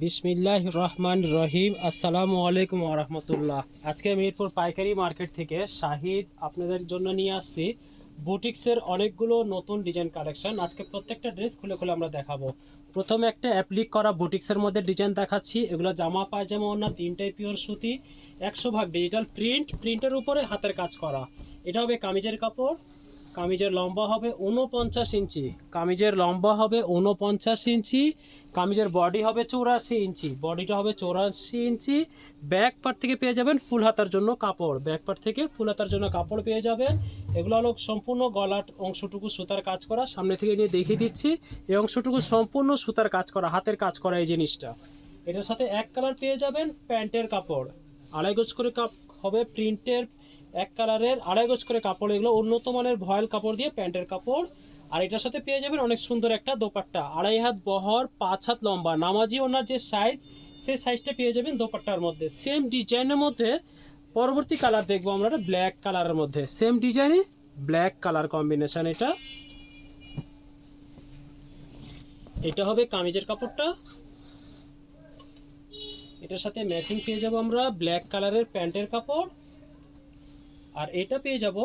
বিসমিল্লাহ রহমান রহিম আসসালামু আলাইকুম রহমতুল্লাহ। আজকে মিরপুর পাইকারি মার্কেট থেকে শাহিদ আপনাদের জন্য নিয়ে আসছি। বুটিক্সের অনেকগুলো নতুন ডিজাইন কালেকশন। আজকে প্রত্যেকটা ড্রেস খুলে খুলে আমরা দেখাবো। প্রথমে একটা অ্যাপ্লিক করা বুটিক্সের মধ্যে ডিজাইন দেখাচ্ছি। এগুলো জামা, পায়জামা ওনা তিনটাই পিওর সুতি, একশো ভাগ ডিজিটাল প্রিন্ট। প্রিন্টের উপরে হাতের কাজ করা। এটা হবে কামিজের কাপড়। কামিজের লম্বা হবে উনপঞ্চাশ ইঞ্চি। কামিজের লম্বা হবে উনপঞ্চাশ ইঞ্চি। কামিজের বডি হবে চৌরাশি ইঞ্চি। বডিটা হবে চৌরাশি ইঞ্চি। ব্যাক পার্ট থেকে পেয়ে যাবেন ফুল হাতার জন্য কাপড়। ব্যাক পার্ট থেকে ফুল হাতার জন্য কাপড় পেয়ে যাবেন। এগুলো হলো সম্পূর্ণ গলার অংশটুকু সুতার কাজ করা। সামনে থেকে নিয়ে দেখিয়ে দিচ্ছি, এই অংশটুকু সম্পূর্ণ সুতার কাজ করা, হাতের কাজ করা এই জিনিসটা। এটার সাথে এক কালার পেয়ে যাবেন প্যান্টের কাপড়। আড়াই গজ করে কাপ হবে প্রিন্টের এক কালারের, আড়াই গজ করে কাপড়, এগুলো উন্নত মানের ভয়েল কাপড় দিয়ে প্যান্টের কাপড়। আর এটার সাথে পেয়ে যাবেন অনেক সুন্দর একটা দোপাট্টা। আড়াই হাত বহর, পাঁচ হাত লম্বা। নামাজি ওনার যে সাইজ সেই সাইজটা পেয়ে যাবেন দোপাট্টার মধ্যে। সেম ডিজাইনের মধ্যে পরবর্তী কালার দেখব আমরা ব্ল্যাক কালারের মধ্যে। সেম ডিজাইনে ব্ল্যাক কালার কম্বিনেশন এটা। এটা হবে কামিজের কাপড়টা। এটার সাথে ম্যাচিং পেয়ে যাব আমরা ব্ল্যাক কালারের প্যান্টের কাপড়। আর এটা পেয়ে যাব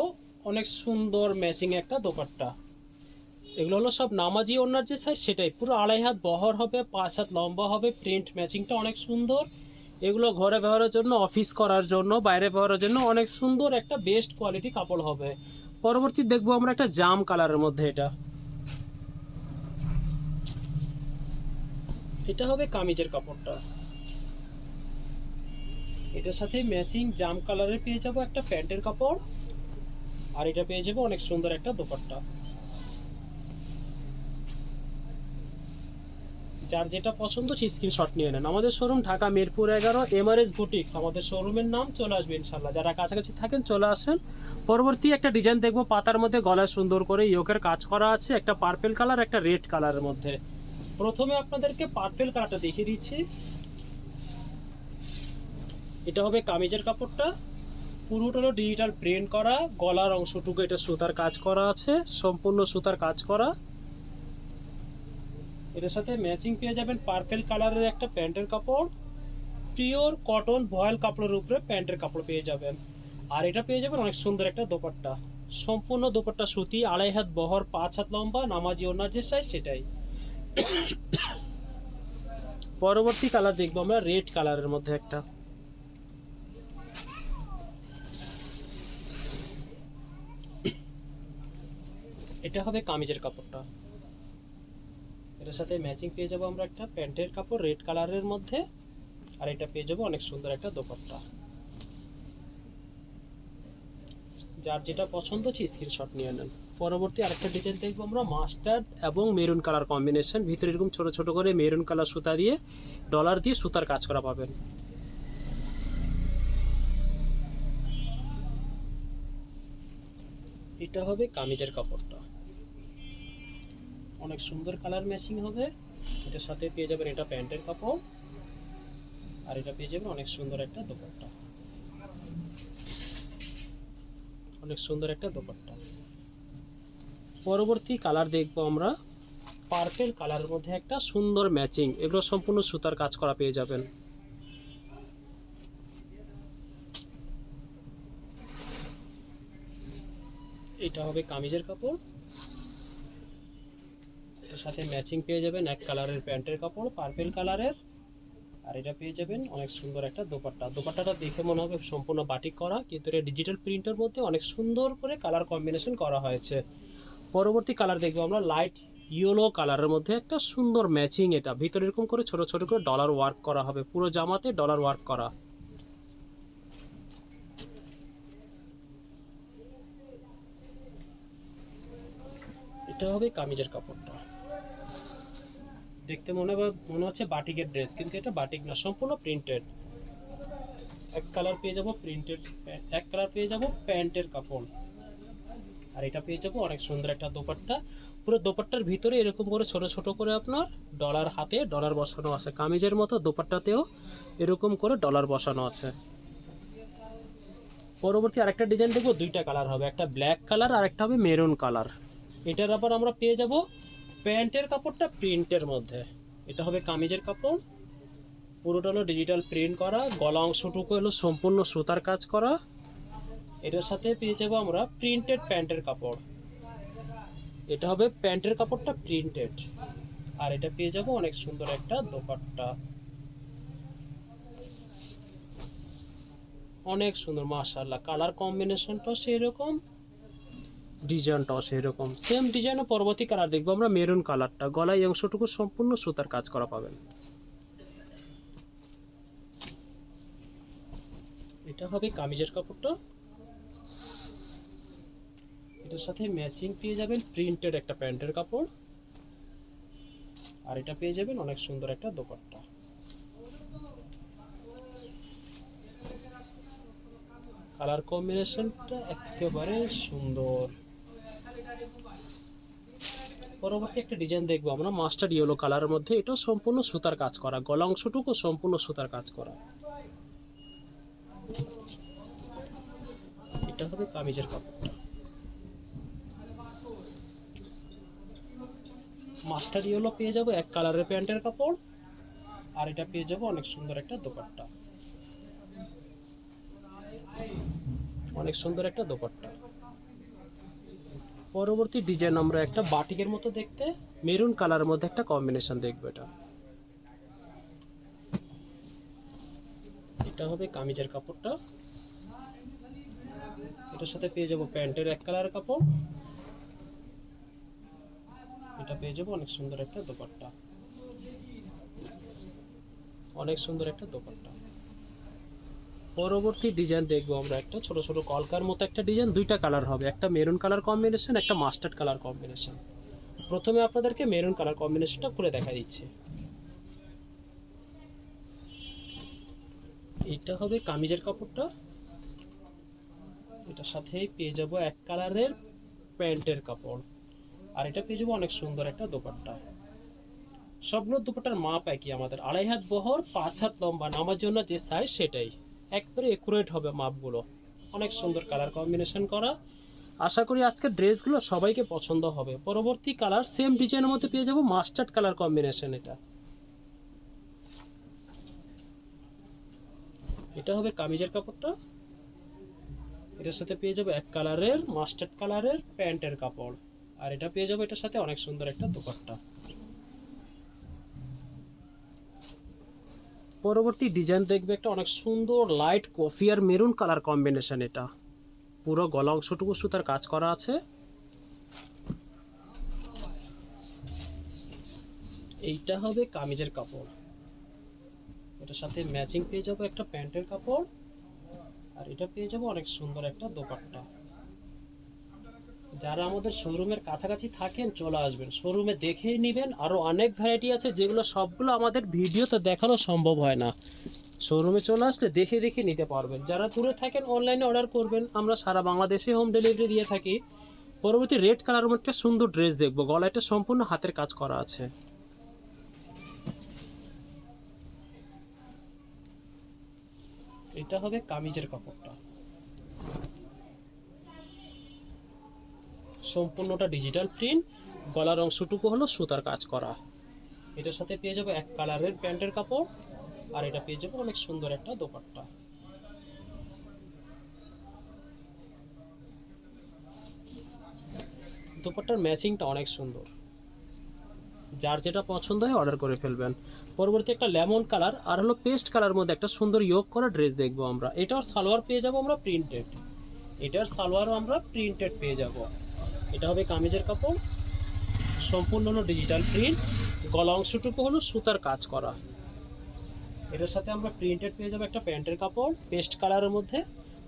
অনেক সুন্দর ম্যাচিং একটা দোপাট্টা। এগুলো হলো সব নামাজি ওনার যে সাইজ সেটাই। পুরো আড়াই হাত বহর হবে, পাঁচ হাত লম্বা হবে প্রিন্ট ম্যাচিংটা অনেক সুন্দর। এগুলো ঘরে ব্যবহারের জন্য অফিস করার জন্য, বাইরে ব্যবহারের জন্য অনেক সুন্দর একটা বেস্ট কোয়ালিটি কাপড় হবে। পরবর্তী দেখব আমরা একটা জাম কালারের মধ্যে এটা। এটা হবে কামিজের কাপড়টা। এটার সাথে ম্যাচিং জাম কালারের পেয়ে যাব একটা প্যান্টের কাপড়। আর এটা পেয়ে যাব অনেক সুন্দর একটা দোপাট্টা। যার যেটা পছন্দ সেই স্ক্রিনশট নিয়ে নেন। আমাদের শোরুম ঢাকা মিরপুর এগারো এমআরএস বুটিক্স আমাদের শোরুমের নাম চলে আসবে ইনশাল্লাহ যারা কাছাকাছি থাকেন চলে আসেন। পরবর্তী একটা ডিজাইন দেখব পাতার মধ্যে গলায় সুন্দর করে ইয়োকের কাজ করা আছে, একটা পার্পেল কালার একটা রেড কালারের মধ্যে। প্রথমে আপনাদেরকে পার্পেল কালারটা দেখিয়ে দিচ্ছি। এটা হবে কামিজের কাপড়টা। পুরোটা হলো ডিজিটাল প্রিন্ট করা, গলার অংশটুকু এটা সুতার কাজ করা আছে, সম্পূর্ণ সুতার কাজ করা। এটার সাথে ম্যাচিং পেয়ে যাবেন পার্পেল কালারের একটা প্যান্টের কাপড়। পিওর কটন ভয়েল কাপড়ের উপরে প্যান্টের কাপড় পেয়ে যাবেন। আর এটা পেয়ে যাবেন অনেক সুন্দর একটা দোপাট্টা। সম্পূর্ণ দোপাট্টা সুতি, আড়াই হাত বহর, পাঁচ হাত লম্বা, নামাজি ওনার যে সাইজ সেটাই। পরবর্তী কালার দেখব আমরা রেড কালারের মধ্যে একটা। এটা হবে কামিজের কাপড়টা। এটার সাথে ম্যাচিং পেয়ে যাব আমরা একটা প্যান্টের কাপড় রেড কালারের মধ্যে। আর এটা পেয়ে যাব অনেক সুন্দর একটা দোপাট্টা। যার যেটা পছন্দ হচ্ছে স্ক্রিনশট নিয়ে নেন। পরবর্তী আরেকটা ডিজাইন দেখব আমরা মাস্টার্ড এবং মেরুন কালার কম্বিনেশন ভিতরে এরকম ছোট ছোট করে মেরুন কালার সুতা দিয়ে ডলার দিয়ে সুতার কাজ করা পাবেন। এটা হবে কামিজের কাপড়টা। অনেক সুন্দর কালার ম্যাচিং হবে। এটার সাথে পেয়ে যাবেন এটা প্যান্টের কাপড়। আর এটা পেয়ে যাবেন অনেক সুন্দর একটা দোপাট্টা। অনেক সুন্দর একটা দোপাট্টা। পরবর্তী কালার দেখব আমরা। পার্পেল কালারের মধ্যে একটা সুন্দর ম্যাচিং এগুলো সম্পূর্ণ সুতার কাজ করা পেয়ে যাবেন। এটা হবে কামিজের কাপড়। এটার সাথে ম্যাচিং পেয়ে যাবেন এক কালারের প্যান্টের কাপড় পার্পেল কালারের আর এটা পেয়ে যাবেন অনেক সুন্দর একটা দোপাট্টা। দোপাট্টাটা দেখে মনে হবে সম্পূর্ণ বাটিক করা, কিন্তু এটা ডিজিটাল প্রিন্টের মধ্যে অনেক সুন্দর করে কালার কম্বিনেশন করা হয়েছে। পরবর্তী কালার দেখব আমরা লাইট ইয়েলো কালারের মধ্যে একটা সুন্দর ম্যাচিং এটা। ভিতরে এরকম করে ছোট ছোট করে ডলার ওয়ার্ক করা হবে। পুরো জামাতে ডলার ওয়ার্ক করা। এটা হবে কামিজের কাপড়টা। দেখতে মনে মনে হচ্ছে বাটিকের ড্রেস কিন্তু এটা বাটিক না, সম্পূর্ণ প্রিন্টেড এক কালার পেয়ে যাব প্রিন্টেড এক কালার পেয়ে যাব প্যান্টের কাপড়। আর এটা পেয়ে যাব অনেক সুন্দর একটা দোপাট্টা। পুরো দোপাট্টার ভিতরে এরকম করে ছোট ছোট করে আপনার ডলার হাতে ডলার বসানো আছে। কামিজের মতো দোপাট্টাতেও এরকম করে ডলার বসানো আছে। পরবর্তী আরেকটা ডিজাইন দেখব, দুইটা কালার হবে। একটা ব্ল্যাক কালার আর একটা হবে মেরুন কালার এটার আবার আমরা পেয়ে যাব প্যান্টের কাপড়টা প্রিন্টের মধ্যে। এটা হবে কামিজের কাপড়। পুরোটা হলো ডিজিটাল প্রিন্ট করা। গলা অংশটুকু হলো সম্পূর্ণ সুতার কাজ করা। এটার সাথে পেয়ে যাব আমরা প্রিন্টেড প্যান্টের কাপড়। এটা হবে প্যান্টের কাপড়টা প্রিন্টেড আর এটা পেয়ে যাব অনেক সুন্দর একটা দোপাট্টা। অনেক সুন্দর, মাশাআল্লাহ। কালার কম্বিনেশনটাও সেই রকম ডিজাইনটাও সেই রকম সেম ডিজাইনে পরবর্তী কালার দেখব আমরা মেরুন কালারটা গলায় অংশটুকু সম্পূর্ণ সুতার কাজ করা পাবেন। এটা হবে কামিজের কাপড়টা। এটার সাথে ম্যাচিং পেয়ে যাবেন প্রিন্টেড একটা প্যান্টের কাপড়। আর এটা পেয়ে যাবেন অনেক সুন্দর একটা দোপাট্টা। কালার কম্বিনেশনটা একেবারে সুন্দর। পরবর্তী একটা ডিজাইন দেখব আমরা মাস্টার ইয়েলো কালারের মধ্যে। এটাও সম্পূর্ণ সুতার কাজ করা গলা অংশটুকু সম্পূর্ণ সুতার কাজ করা। এটা হবে কামিজের কাপড়টা মাস্টার ইয়েলো পেয়ে যাব এক কালারের প্যান্টের কাপড়, আর এটা পেয়ে যাব অনেক সুন্দর একটা দোপাট্টা। অনেক সুন্দর একটা দোপাট্টা। পরবর্তী ডিজাইন আমরা একটা বাটিকের মতো দেখতে, মেরুন কালারের মধ্যে একটা কম্বিনেশন দেখব এটা। এটা হবে কামিজের কাপড়টা। এটার সাথে পেয়ে যাব প্যান্টের এক কালারের কাপড়। এটা পেয়ে যাব অনেক সুন্দর একটা দোপাট্টা। অনেক সুন্দর একটা দোপাট্টা। পরবর্তী ডিজাইন দেখব আমরা একটা, ছোট ছোট কলকার মতো একটা ডিজাইন দুইটা কালার হবে। একটা মেরুন কালার কম্বিনেশন একটা মাস্টার্ড কালার কম্বিনেশন প্রথমে আপনাদেরকে মেরুন কালার কম্বিনেশনটা খুলে দেখা দিচ্ছে। এটা হবে কামিজের কাপড়টা। এটার সাথেই পেয়ে যাব এক কালারের প্যান্টের কাপড়। আর এটা পেয়ে যাব অনেক সুন্দর একটা দোপাট্টা। সবগুলো দোপাট্টার মাপ একই আমাদের। আড়াই হাত বহর, পাঁচ হাত লম্বা, নামার জন্য যে সাইজ সেটাই। একবারে একুরেট হবে মাপগুলো। অনেক সুন্দর কালার কম্বিনেশন করা। আশা করি আজকের ড্রেসগুলো সবাইকে পছন্দ হবে। পরবর্তী কালার সেম ডিজাইনের মধ্যে পেয়ে যাব মাস্টার্ড কালার কম্বিনেশন এটা। এটা হবে কামিজের কাপড়টা। এটার সাথে পেয়ে যাব এক কালারের মাস্টার্ড কালারের প্যান্টের কাপড়। আর এটা পেয়ে যাব এটার সাথে অনেক সুন্দর একটা দোপাট্টা। পরবর্তী ডিজাইন দেখবে একটা অনেক সুন্দর লাইট কফি আর মেরুন কালার কম্বিনেশন এটা। পুরো গলা অংশটুকু সুতার কাজ করা আছে। এইটা হবে কামিজের কাপড়। এটার সাথে ম্যাচিং পেয়ে যাব একটা প্যান্টের কাপড়। আর এটা পেয়ে যাব অনেক সুন্দর একটা দোপাট্টা। যারা আমাদের শোরুমের কাছাকাছি থাকেন, চলে আসবেন। শোরুমে দেখেই নেবেন। আরও অনেক ভ্যারাইটি আছে যেগুলো সবগুলো আমাদের ভিডিওতে দেখানো সম্ভব হয় না। শোরুমে চলে আসলে দেখে দেখে নিতে পারবেন। যারা দূরে থাকেন অনলাইনে অর্ডার করবেন। আমরা সারা বাংলাদেশে হোম ডেলিভারি দিয়ে থাকি। পরবর্তী রেড কালার একটা সুন্দর ড্রেস দেখব। গলাটা সম্পূর্ণ হাতের কাজ করা আছে। এটা হবে কামিজের কাপড়টা। সম্পূর্ণটা ডিজিটাল প্রিন্ট গলার অংশটুকু হলো সুতার কাজ করা। এটার সাথে পেয়ে যাব এক কালারের প্যান্টের কাপড়, আর এটা পেয়ে যাব অনেক সুন্দর একটা দোপাট্টা। দোপাট্টার ম্যাচিংটা অনেক সুন্দর। যার যেটা পছন্দ হয় অর্ডার করে ফেলবেন। পরবর্তী একটা লেমন কালার আর হলো পেস্ট কালার মধ্যে একটা সুন্দর ইয়োগ করা ড্রেস দেখব আমরা। এটার সালোয়ার পেয়ে যাব আমরা প্রিন্টেড এটার সালোয়ারও আমরা প্রিন্টেড পেয়ে যাব। এটা হবে কামিজের কাপড়। সম্পূর্ণ হলো ডিজিটাল প্রিন্ট গলা অংশটুকু হলো সুতার কাজ করা। এটার সাথে আমরা প্রিন্টেড পেয়ে যাব একটা প্যান্টের কাপড় পেস্ট কালারের মধ্যে।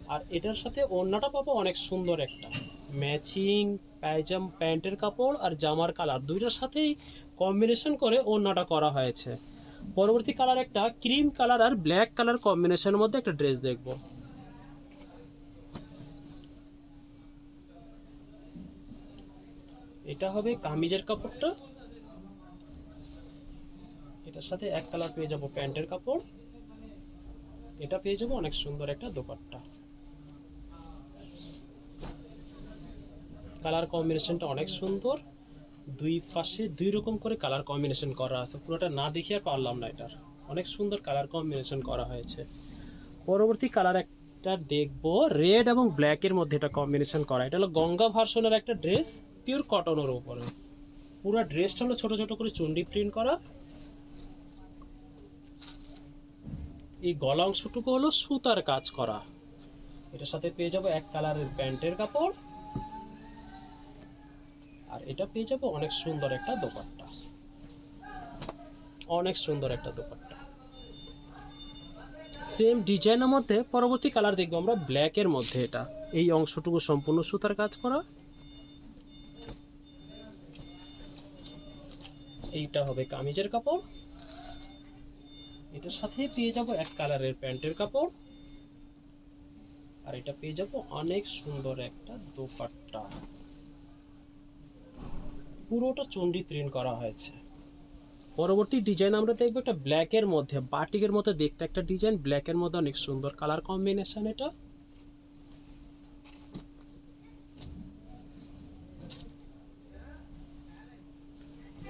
আর এটার সাথে ওড়নাটা পাবো অনেক সুন্দর একটা। ম্যাচিং পায়জাম, প্যান্টের কাপড় আর জামার কালার দুইটার সাথেই কম্বিনেশন করে ওড়নাটা করা হয়েছে। পরবর্তী কালার একটা ক্রিম কালার আর ব্ল্যাক কালার কম্বিনেশনের মধ্যে একটা ড্রেস দেখব। এটা হবে কামিজের কাপড়টা। এটার সাথে এক কালার পেয়ে যাব প্যান্টের কাপড়। এটা পেয়ে যাব অনেক সুন্দর একটা দোপাট্টা। কালার কম্বিনেশনটা অনেক সুন্দর। দুই পাশে দুই রকম করে কালার কম্বিনেশন করা আছে। পুরোটা না দেখিয়ে পারলাম না এটার। অনেক সুন্দর কালার কম্বিনেশন করা হয়েছে। পরবর্তী কালার একটা দেখব। রেড এবং ব্ল্যাকের মধ্যে এটা কম্বিনেশন করা। এটা হলো গঙ্গা ভার্সনের একটা ড্রেস। পিওর কটনের ওপরে পুরো ড্রেসটা হলো ছোট ছোট করে চুন্ডি প্রিন্ট করা। এই গলা অংশটুকু হলো সুতার কাজ করা। এটার সাথে পেয়ে যাব এক কালারের প্যান্টের কাপড়। আর এটা পেয়ে যাব অনেক সুন্দর একটা দোপাট্টা। অনেক সুন্দর একটা দোপাট্টা। সেম ডিজাইনের মধ্যে পরবর্তী কালার দেখব আমরা ব্ল্যাকের মধ্যে এটা। এই অংশটুকু সম্পূর্ণ সুতার কাজ করা। এইটা হবে কামিজের কাপড়। এটার সাথে পেয়ে যাব এক কালারের প্যান্টের কাপড়। আর এটা পেয়ে যাব অনেক সুন্দর একটা দোপাট্টা। পুরোটা চন্ডি প্রিন্ট করা হয়েছে। পরবর্তী ডিজাইন আমরা দেখব একটা ব্ল্যাকের মধ্যে, বাটিকের মধ্যে দেখতে একটা ডিজাইন, ব্ল্যাকের মধ্যে অনেক সুন্দর কালার কম্বিনেশন এটা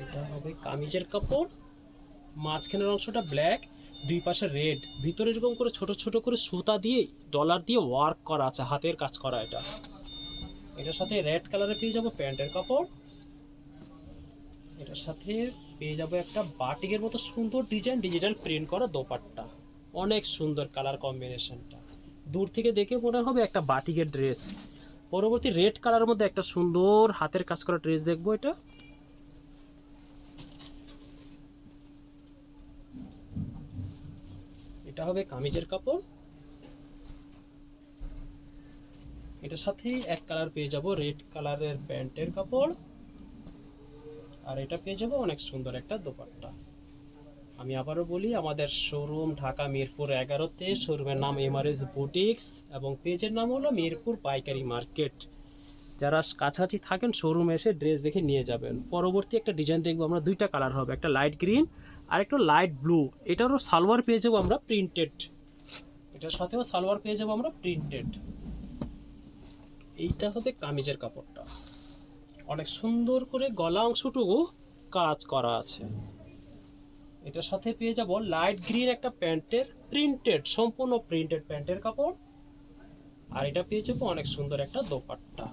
এটা হবে কামিজের কাপড়, মাঝখানের অংশটা ব্ল্যাক দুই পাশে রেড ভিতরে এরকম করে ছোট ছোট করে সুতা দিয়ে ডলার দিয়ে ওয়ার্ক করা আছে, হাতের কাজ করা এটা। এটার সাথে রেড কালারে পেয়ে যাব প্যান্টের কাপড়। এটার সাথে পেয়ে যাব একটা বাটিকের মতো সুন্দর ডিজাইন ডিজিটাল প্রিন্ট করা দোপাট্টা। অনেক সুন্দর কালার কম্বিনেশনটা দূর থেকে দেখে মনে হবে একটা বাটিকের ড্রেস পরবর্তী রেড কালারের মধ্যে একটা সুন্দর হাতের কাজ করা ড্রেস দেখব এটা। এটা হবে কামিজের কাপড়। এটার সাথেই এক কালার পেয়ে যাব রেড কালারের প্যান্টের কাপড়। আর এটা পেয়ে যাব অনেক সুন্দর একটা দোপাট্টা। আমি আবারও বলি, আমাদের শোরুম ঢাকা মিরপুর এগারোতে। শোরুমের নাম এমআরএস বুটিক্স এবং পেজের নাম হলো মিরপুর পাইকারি মার্কেট। যারা কাছাকাছি থাকেন শোরুমে এসে ড্রেস দেখে নিয়ে যাবেন। পরবর্তী একটা ডিজাইন দেখব আমরা, দুইটা কালার হবে, একটা লাইট গ্রিন আর একটা লাইট ব্লু এটারও সালোয়ার পেয়ে যাব আমরা প্রিন্টেড এটার সাথেও সালোয়ার পেয়ে যাব আমরা প্রিন্টেড এইটা হবে কামিজের কাপড়টা। অনেক সুন্দর করে গলা অংশটুকু কাজ করা আছে। এটার সাথে পেয়ে যাব লাইট গ্রিন একটা প্যান্টের প্রিন্টেড সম্পূর্ণ প্রিন্টেড প্যান্টের কাপড়। আর এটা পেয়ে যাব অনেক সুন্দর একটা দোপাট্টা।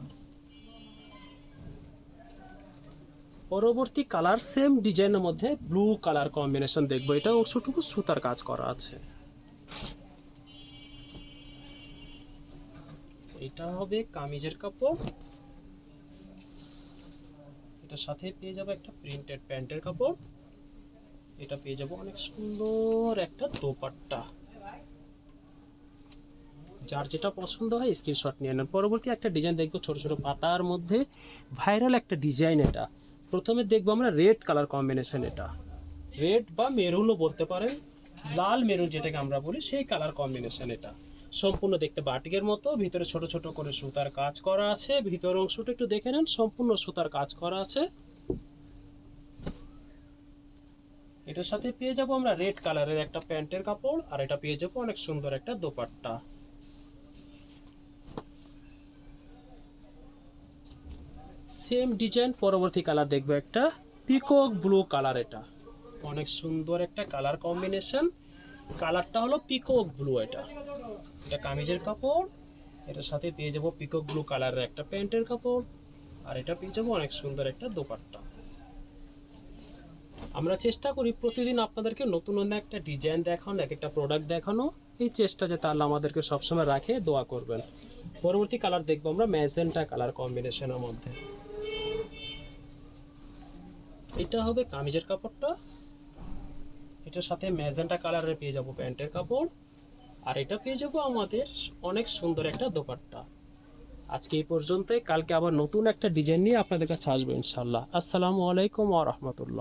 পরবর্তী কালার সেম ডিজাইনের মধ্যে ব্লু কালার কম্বিনেশন দেখব। এটা অংশটুকু সুতার কাজ করা আছে। এটা হবে কামিজের কাপড়। এটার সাথে পেয়ে যাব একটা প্রিন্টেড প্যান্টের কাপড়। এটা পেয়ে যাব অনেক সুন্দর একটা দোপাট্টা। যার যেটা পছন্দ হয় স্ক্রিনশট নিয়ে নেন। পরবর্তী একটা ডিজাইন দেখব ছোট ছোট পাতার মধ্যে। ভাইরাল একটা ডিজাইন এটা। প্রথমে দেখব আমরা রেড কালার কম্বিনেশন এটা। রেড বা মেরুনও বলতে পারেন, লাল মেরুন যেটাকে আমরা বলি, সেই কালার কম্বিনেশন এটা। সম্পূর্ণ দেখতে বাটিকের মতো, ভিতরে ছোট ছোট করে সুতার কাজ করা আছে, ভিতর অংশটা একটু দেখে নেন, সম্পূর্ণ সুতার কাজ করা আছে। এটার সাথে পেয়ে যাব আমরা রেড কালারের একটা প্যান্টের কাপড়, আর এটা পেয়ে যাব অনেক সুন্দর একটা দোপাট্টা। সেম ডিজাইন পরবর্তী কালার দেখব একটা পিকক ব্লু কালার এটা। অনেক সুন্দর একটা কালার কম্বিনেশন কালারটা হলো পিকক ব্লু এটা। এটা কামিজের কাপড়। এটার সাথে পেয়ে যাব পিকক ব্লু কালারের একটা প্যান্টের কাপড়। আর এটা পেয়ে যাব অনেক সুন্দর একটা দোপাট্টা। আমরা চেষ্টা করি প্রতিদিন আপনাদেরকে নতুন নতুন একটা ডিজাইন দেখানো, এক একটা প্রোডাক্ট দেখানো। এই চেষ্টা যে তাহলে আমাদেরকে সবসময় রাখে, দোয়া করবেন। পরবর্তী কালার দেখব আমরা ম্যাজেন্টা কালার কম্বিনেশনের মধ্যে। এটা হবে কামিজের কাপড়টা। এটার সাথে ম্যাজেন্টা কালারের পেয়ে যাব প্যান্টের কাপড়। আর এটা পেয়ে যাব আমাদের অনেক সুন্দর একটা দোপাট্টা। আজকে এই পর্যন্তই। কালকে আবার নতুন একটা ডিজাইন নিয়ে আপনাদের কাছে আসব ইনশাল্লাহ আসসালামু আলাইকুম আ রাহমাতুল্লাহ।